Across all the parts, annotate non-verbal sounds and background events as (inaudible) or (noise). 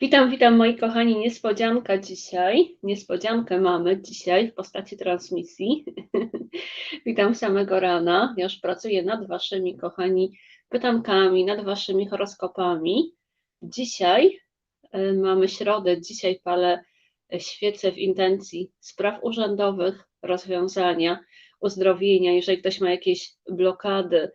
Witam, witam moi kochani. Niespodzianka dzisiaj. Niespodziankę mamy dzisiaj w postaci transmisji. (laughs) witam samego rana. Ja już pracuję nad waszymi kochani pytankami, nad waszymi horoskopami. Dzisiaj y, mamy środę, dzisiaj palę świecę w intencji spraw urzędowych, rozwiązania, uzdrowienia. Jeżeli ktoś ma jakieś blokady, E,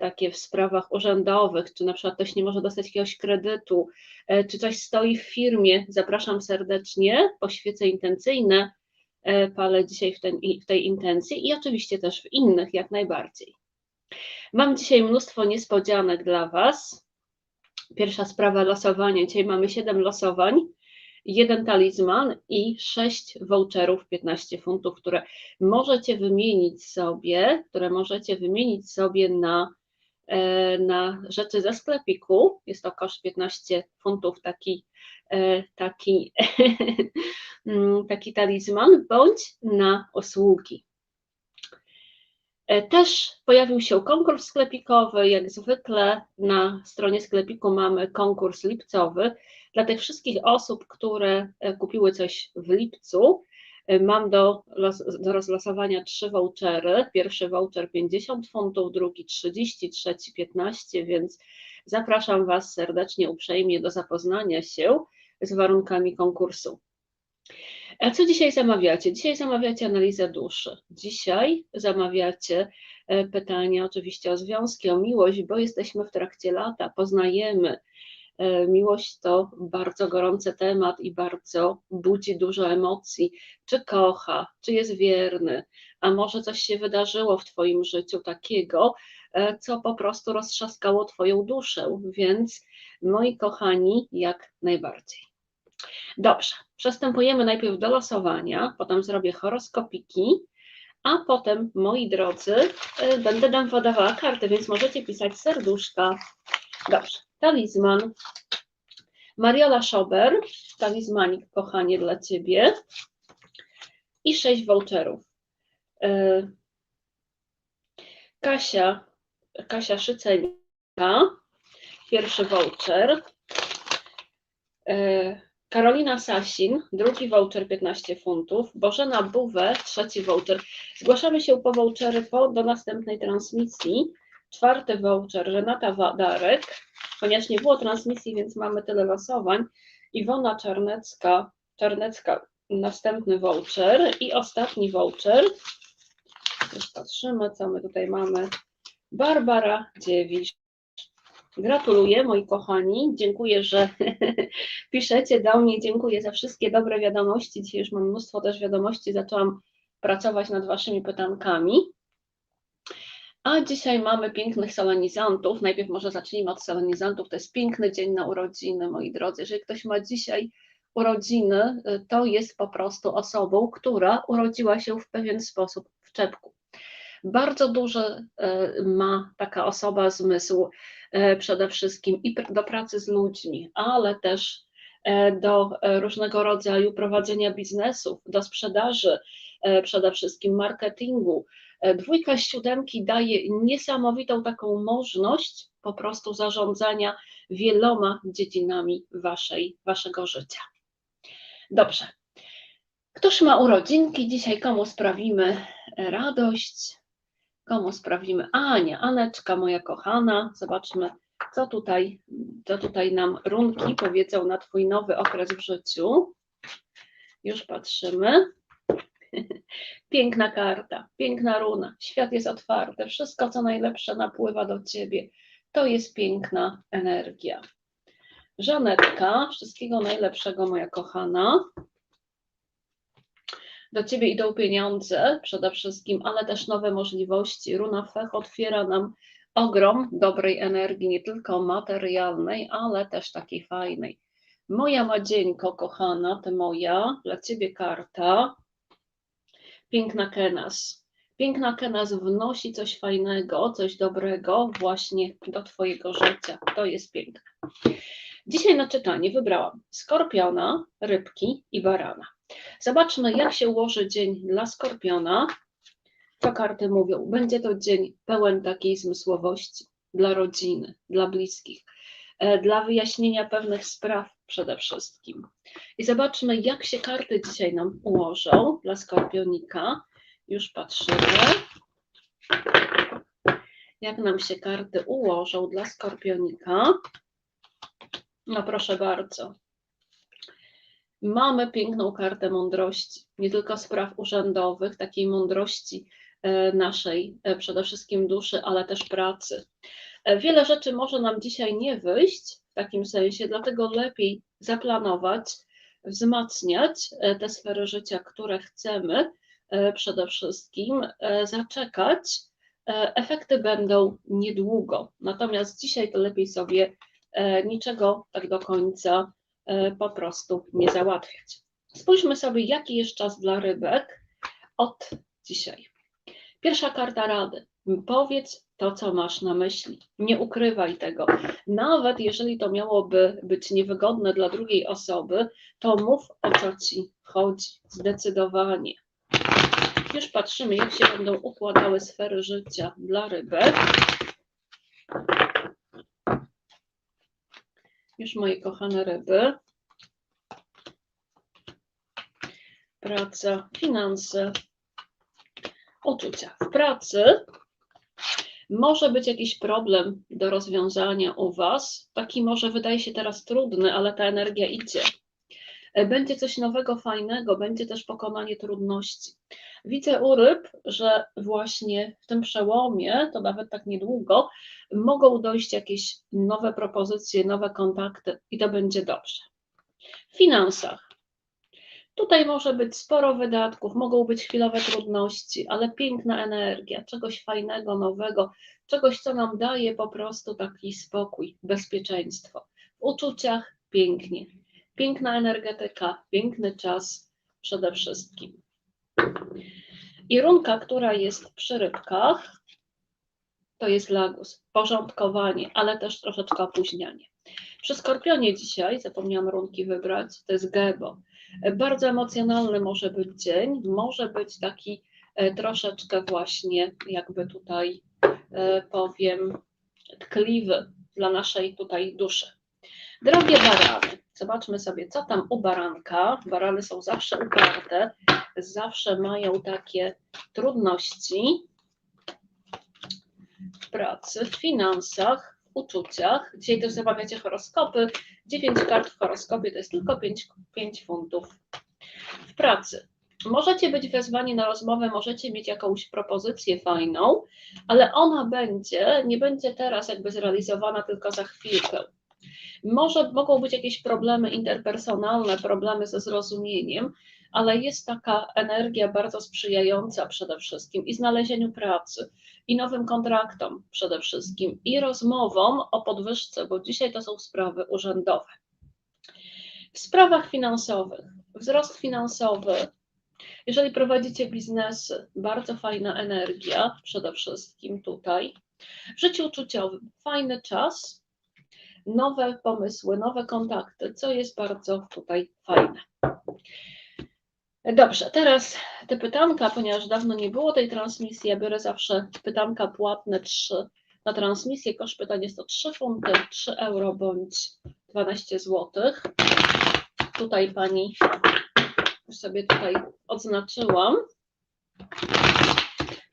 takie w sprawach urzędowych, czy na przykład ktoś nie może dostać jakiegoś kredytu, e, czy coś stoi w firmie, zapraszam serdecznie, poświece intencyjne, e, palę dzisiaj w, ten, w tej intencji i oczywiście też w innych jak najbardziej. Mam dzisiaj mnóstwo niespodzianek dla Was. Pierwsza sprawa losowania. Dzisiaj mamy 7 losowań jeden talizman i sześć voucherów 15 funtów, które możecie wymienić sobie, które możecie wymienić sobie na, e, na rzeczy ze sklepiku. Jest to koszt 15 funtów taki, e, taki, (laughs) taki talizman, bądź na usługi. E, też pojawił się konkurs sklepikowy. Jak zwykle na stronie sklepiku mamy konkurs lipcowy. Dla tych wszystkich osób, które e, kupiły coś w lipcu, e, mam do, do rozlosowania trzy vouchery. Pierwszy voucher 50 funtów, drugi 30, trzeci 15, więc zapraszam Was serdecznie, uprzejmie do zapoznania się z warunkami konkursu. A co dzisiaj zamawiacie? Dzisiaj zamawiacie analizę duszy. Dzisiaj zamawiacie e, pytania oczywiście o związki, o miłość, bo jesteśmy w trakcie lata, poznajemy. E, miłość to bardzo gorący temat i bardzo budzi dużo emocji. Czy kocha, czy jest wierny, a może coś się wydarzyło w Twoim życiu takiego, e, co po prostu roztrzaskało Twoją duszę. Więc moi kochani, jak najbardziej. Dobrze, przystępujemy najpierw do losowania, potem zrobię horoskopiki, a potem, moi drodzy, y, będę nam podawała karty, więc możecie pisać serduszka. Dobrze, talizman. Mariola Szober, talizmanik, kochanie, dla Ciebie. I sześć voucherów. Y, Kasia, Kasia Szyceńka, pierwszy voucher. Karolina Sasin, drugi voucher 15 funtów, Bożena Buwe, trzeci voucher. Zgłaszamy się po vouchery po, do następnej transmisji. Czwarty voucher, Renata Wadarek, ponieważ nie było transmisji, więc mamy tyle losowań. Iwona Czarnecka, Czarnecka, następny voucher i ostatni voucher. Już patrzymy, co my tutaj mamy. Barbara Dziewicz. Gratuluję, moi kochani. Dziękuję, że (laughs) piszecie do mnie. Dziękuję za wszystkie dobre wiadomości. Dzisiaj już mam mnóstwo też wiadomości. Zaczęłam pracować nad Waszymi pytankami. A dzisiaj mamy pięknych solenizantów. Najpierw może zacznijmy od solenizantów. To jest piękny dzień na urodziny, moi drodzy. Jeżeli ktoś ma dzisiaj urodziny, to jest po prostu osobą, która urodziła się w pewien sposób w czepku. Bardzo duży e, ma taka osoba zmysł e, przede wszystkim i do pracy z ludźmi, ale też e, do różnego rodzaju prowadzenia biznesów, do sprzedaży, przede wszystkim marketingu. Dwójka siódemki daje niesamowitą taką możliwość po prostu zarządzania wieloma dziedzinami waszej, waszego życia. Dobrze. Któż ma urodzinki? Dzisiaj komu sprawimy radość? Komu sprawdzimy? Ania, Aneczka, moja kochana. Zobaczmy, co tutaj, co tutaj nam runki powiedzą na Twój nowy okres w życiu. Już patrzymy. (laughs) Piękna karta, piękna runa. Świat jest otwarty. Wszystko, co najlepsze, napływa do Ciebie. To jest piękna energia. Żanetka, wszystkiego najlepszego, moja kochana do Ciebie idą pieniądze przede wszystkim, ale też nowe możliwości. Runa Fech otwiera nam ogrom dobrej energii, nie tylko materialnej, ale też takiej fajnej. Moja Madzieńko, kochana, Ty moja, dla Ciebie karta. Piękna Kenas. Piękna Kenas wnosi coś fajnego, coś dobrego właśnie do Twojego życia. To jest piękne. Dzisiaj na czytanie wybrałam skorpiona, rybki i barana. Zobaczmy, jak się ułoży dzień dla skorpiona. Co karty mówią? Będzie to dzień pełen takiej zmysłowości dla rodziny, dla bliskich, e, dla wyjaśnienia pewnych spraw przede wszystkim. I zobaczmy, jak się karty dzisiaj nam ułożą dla skorpionika. Już patrzymy, jak nam się karty ułożą dla skorpionika. No proszę bardzo. Mamy piękną kartę mądrości, nie tylko spraw urzędowych, takiej mądrości e, naszej, e, przede wszystkim duszy, ale też pracy. E, wiele rzeczy może nam dzisiaj nie wyjść w takim sensie, dlatego lepiej zaplanować, wzmacniać te sfery życia, które chcemy przede wszystkim, zaczekać. Efekty będą niedługo, natomiast dzisiaj to lepiej sobie niczego tak do końca po prostu nie załatwiać. Spójrzmy sobie, jaki jest czas dla rybek od dzisiaj. Pierwsza karta rady. Powiedz to, co masz na myśli. Nie ukrywaj tego. Nawet jeżeli to miałoby być niewygodne dla drugiej osoby, to mów o co ci chodzi. Zdecydowanie. Już patrzymy, jak się będą układały sfery życia dla rybek. Już moje kochane ryby. Praca, finanse, uczucia. W pracy może być jakiś problem do rozwiązania u Was. Taki może wydaje się teraz trudny, ale ta energia idzie. Będzie coś nowego, fajnego, będzie też pokonanie trudności. Widzę u ryb, że właśnie w tym przełomie, to nawet tak niedługo, mogą dojść jakieś nowe propozycje, nowe kontakty i to będzie dobrze. W finansach. Tutaj może być sporo wydatków, mogą być chwilowe trudności, ale piękna energia, czegoś fajnego, nowego, czegoś, co nam daje po prostu taki spokój, bezpieczeństwo. W uczuciach pięknie, piękna energetyka, piękny czas przede wszystkim. I runka, która jest przy rybkach, to jest lagus, porządkowanie, ale też troszeczkę opóźnianie. Przy skorpionie dzisiaj, zapomniałam runki wybrać, to jest gebo. Bardzo emocjonalny może być dzień, może być taki e, troszeczkę właśnie, jakby tutaj e, powiem, tkliwy dla naszej tutaj duszy. Drogie barany, zobaczmy sobie, co tam u baranka. Barany są zawsze uparte, zawsze mają takie trudności w pracy, w finansach, w uczuciach. Dzisiaj też zamawiacie horoskopy. 9 kart w horoskopie to jest tylko 5, 5 funtów. W pracy. Możecie być wezwani na rozmowę, możecie mieć jakąś propozycję fajną, ale ona będzie, nie będzie teraz jakby zrealizowana tylko za chwilkę. Może mogą być jakieś problemy interpersonalne, problemy ze zrozumieniem, ale jest taka energia bardzo sprzyjająca przede wszystkim i znalezieniu pracy, i nowym kontraktom przede wszystkim, i rozmowom o podwyżce, bo dzisiaj to są sprawy urzędowe. W sprawach finansowych, wzrost finansowy, jeżeli prowadzicie biznesy, bardzo fajna energia przede wszystkim tutaj. W życiu uczuciowym fajny czas, nowe pomysły, nowe kontakty, co jest bardzo tutaj fajne. Dobrze, teraz te pytanka, ponieważ dawno nie było tej transmisji, ja biorę zawsze pytanka płatne 3 na transmisję. Koszt pytań jest to 3 funty, 3 euro bądź 12 zł. Tutaj pani już sobie tutaj odznaczyłam.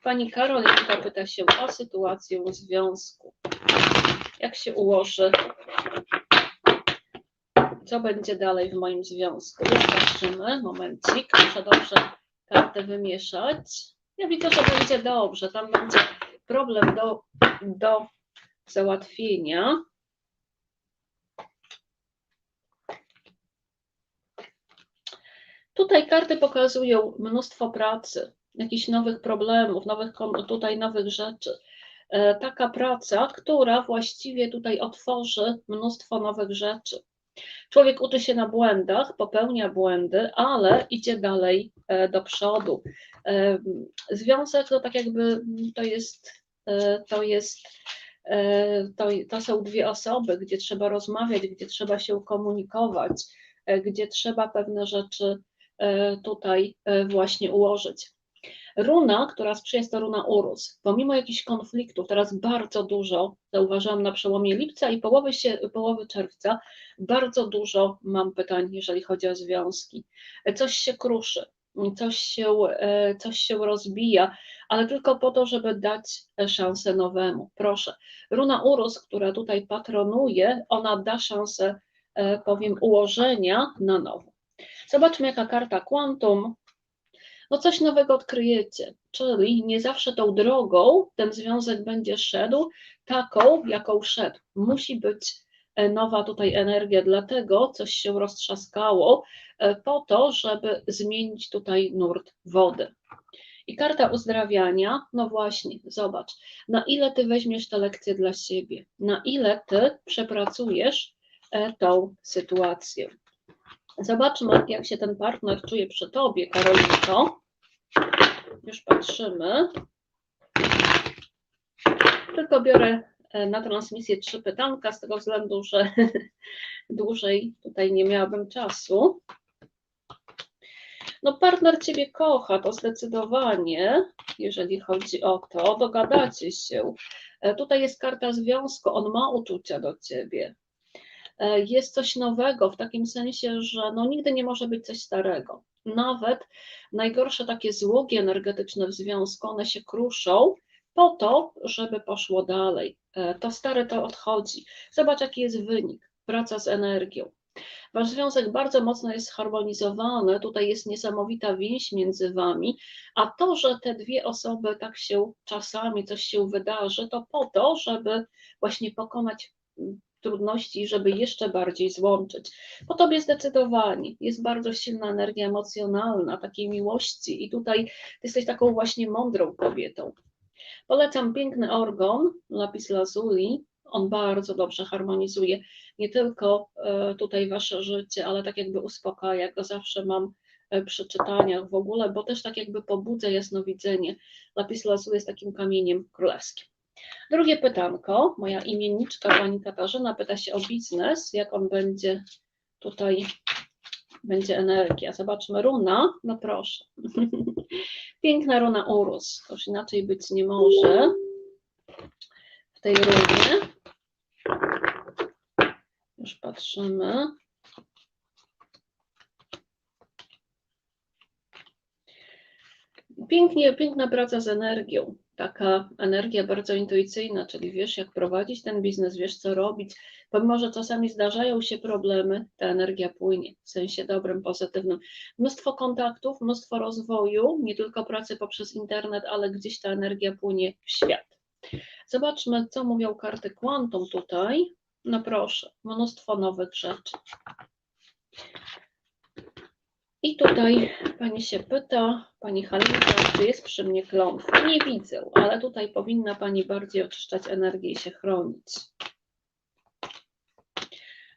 Pani Karolinka pyta się o sytuację związku. Jak się ułoży co będzie dalej w moim związku. Patrzymy, momencik, muszę dobrze kartę wymieszać. Ja widzę, że będzie dobrze, tam będzie problem do, do załatwienia. Tutaj karty pokazują mnóstwo pracy, jakichś nowych problemów, nowych, tutaj nowych rzeczy. E, taka praca, która właściwie tutaj otworzy mnóstwo nowych rzeczy. Człowiek uczy się na błędach, popełnia błędy, ale idzie dalej e, do przodu. E, związek to tak jakby to jest, e, to jest to, to są dwie osoby, gdzie trzeba rozmawiać, gdzie trzeba się komunikować, gdzie trzeba pewne rzeczy tutaj właśnie ułożyć. Runa, która sprzyja, jest to runa Urus. Pomimo jakichś konfliktów, teraz bardzo dużo, zauważyłam na przełomie lipca i połowy, się, połowy czerwca, bardzo dużo mam pytań, jeżeli chodzi o związki. Coś się kruszy, coś się, e, coś się rozbija, ale tylko po to, żeby dać szansę nowemu. Proszę. Runa Urus, która tutaj patronuje, ona da szansę, e, powiem, ułożenia na nowo. Zobaczmy, jaka karta Quantum no coś nowego odkryjecie. Czyli nie zawsze tą drogą ten związek będzie szedł taką, jaką szedł. Musi być e, nowa tutaj energia, dlatego coś się roztrzaskało e, po to, żeby zmienić tutaj nurt wody. I karta uzdrawiania, no właśnie, zobacz, na ile ty weźmiesz te lekcje dla siebie, na ile ty przepracujesz e, tą sytuację. Zobaczmy, jak się ten partner czuje przy tobie, Karolinko. Już patrzymy. Tylko biorę e, na transmisję trzy pytanka, z tego względu, że (laughs) dłużej tutaj nie miałabym czasu. No, partner Ciebie kocha, to zdecydowanie, jeżeli chodzi o to, dogadacie się. E, tutaj jest karta związku, on ma uczucia do Ciebie. E, jest coś nowego w takim sensie, że no nigdy nie może być coś starego. Nawet najgorsze takie złogi energetyczne w związku, one się kruszą po to, żeby poszło dalej. E, to stare to odchodzi. Zobacz, jaki jest wynik. Praca z energią. Wasz związek bardzo mocno jest zharmonizowany, tutaj jest niesamowita więź między wami, a to, że te dwie osoby tak się czasami coś się wydarzy, to po to, żeby właśnie pokonać trudności, żeby jeszcze bardziej złączyć. Po tobie zdecydowanie jest bardzo silna energia emocjonalna, takiej miłości i tutaj jesteś taką właśnie mądrą kobietą. Polecam piękny organ, lapis lazuli, on bardzo dobrze harmonizuje nie tylko e, tutaj wasze życie, ale tak jakby uspokaja, go zawsze mam e, przy czytaniach w ogóle, bo też tak jakby pobudza jasnowidzenie. Lapis lazuli jest takim kamieniem królewskim. Drugie pytanko. Moja imienniczka pani Katarzyna pyta się o biznes, jak on będzie tutaj, będzie energia. Zobaczmy, runa, no proszę. (laughs) Piękna runa Urus, to już inaczej być nie może w tej runie. Już patrzymy. Pięknie, piękna praca z energią taka energia bardzo intuicyjna, czyli wiesz, jak prowadzić ten biznes, wiesz, co robić. Pomimo, że czasami zdarzają się problemy, ta energia płynie w sensie dobrym, pozytywnym. Mnóstwo kontaktów, mnóstwo rozwoju, nie tylko pracy poprzez internet, ale gdzieś ta energia płynie w świat. Zobaczmy, co mówią karty Quantum tutaj. No proszę, mnóstwo nowych rzeczy. I tutaj pani się pyta, pani Halinka, czy jest przy mnie klątwa? Nie widzę, ale tutaj powinna pani bardziej oczyszczać energię i się chronić.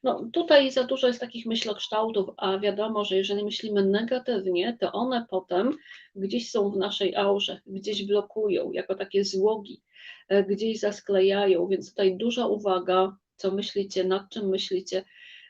No, tutaj za dużo jest takich myślokształtów, a wiadomo, że jeżeli myślimy negatywnie, to one potem gdzieś są w naszej aurze, gdzieś blokują, jako takie złogi, e, gdzieś zasklejają, więc tutaj duża uwaga, co myślicie, nad czym myślicie,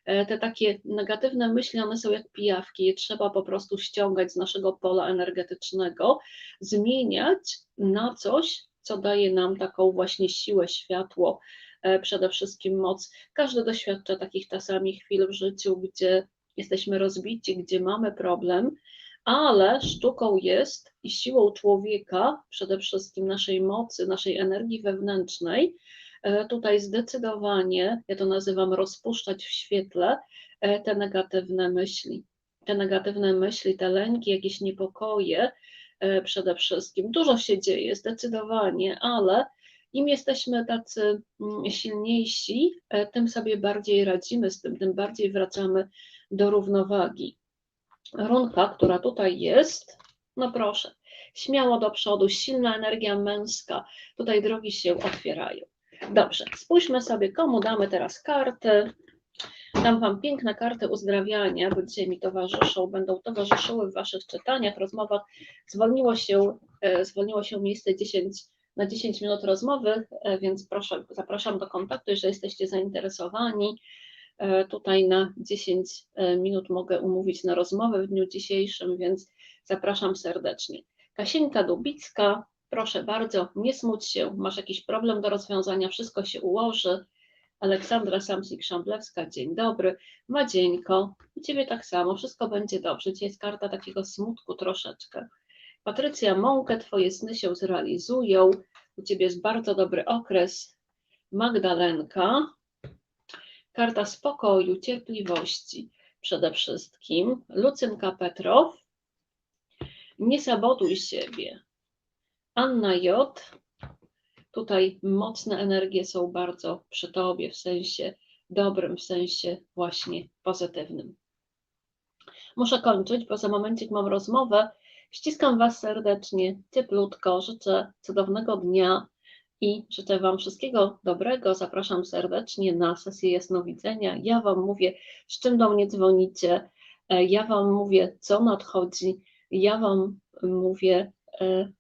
te takie negatywne myśli, one są jak pijawki, je trzeba po prostu ściągać z naszego pola energetycznego, zmieniać na coś, co daje nam taką właśnie siłę, światło, e, przede wszystkim moc. Każdy doświadcza takich czasami chwil w życiu, gdzie jesteśmy rozbici, gdzie mamy problem, ale sztuką jest i siłą człowieka, przede wszystkim naszej mocy, naszej energii wewnętrznej, E, tutaj zdecydowanie, ja to nazywam rozpuszczać w świetle e, te negatywne myśli. Te negatywne myśli, te lęki, jakieś niepokoje e, przede wszystkim. Dużo się dzieje, zdecydowanie, ale im jesteśmy tacy mm, silniejsi, tym sobie bardziej radzimy z tym, tym bardziej wracamy do równowagi. Runka, która tutaj jest, no proszę, śmiało do przodu, silna energia męska, tutaj drogi się otwierają. Dobrze, spójrzmy sobie, komu damy teraz karty. Dam Wam piękne karty uzdrawiania, bo dzisiaj mi towarzyszą, będą towarzyszyły w Waszych czytaniach, rozmowach. Zwolniło się, e, zwolniło się miejsce 10, na 10 minut rozmowy, e, więc proszę, zapraszam do kontaktu, jeżeli jesteście zainteresowani. E, tutaj na 10 minut mogę umówić na rozmowę w dniu dzisiejszym, więc zapraszam serdecznie. Kasieńka Dubicka, proszę bardzo, nie smuć się, masz jakiś problem do rozwiązania, wszystko się ułoży. Aleksandra Samsik-Szamblewska, dzień dobry. Madzieńko, u Ciebie tak samo, wszystko będzie dobrze. Dzisiaj jest karta takiego smutku troszeczkę. Patrycja Mąkę, Twoje sny się zrealizują. U Ciebie jest bardzo dobry okres. Magdalenka, karta spokoju, cierpliwości przede wszystkim. Lucynka Petrow, nie sabotuj siebie. Anna J. Tutaj mocne energie są bardzo przy Tobie w sensie dobrym, w sensie właśnie pozytywnym. Muszę kończyć, bo za momencik mam rozmowę. Ściskam Was serdecznie, cieplutko, życzę cudownego dnia i życzę Wam wszystkiego dobrego. Zapraszam serdecznie na sesję jasnowidzenia. Ja Wam mówię, z czym do mnie dzwonicie, e, ja Wam mówię, co nadchodzi, ja Wam mówię,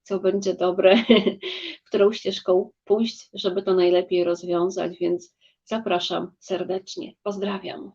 co będzie dobre, (laughs) którą ścieżką pójść, żeby to najlepiej rozwiązać, więc zapraszam serdecznie. Pozdrawiam.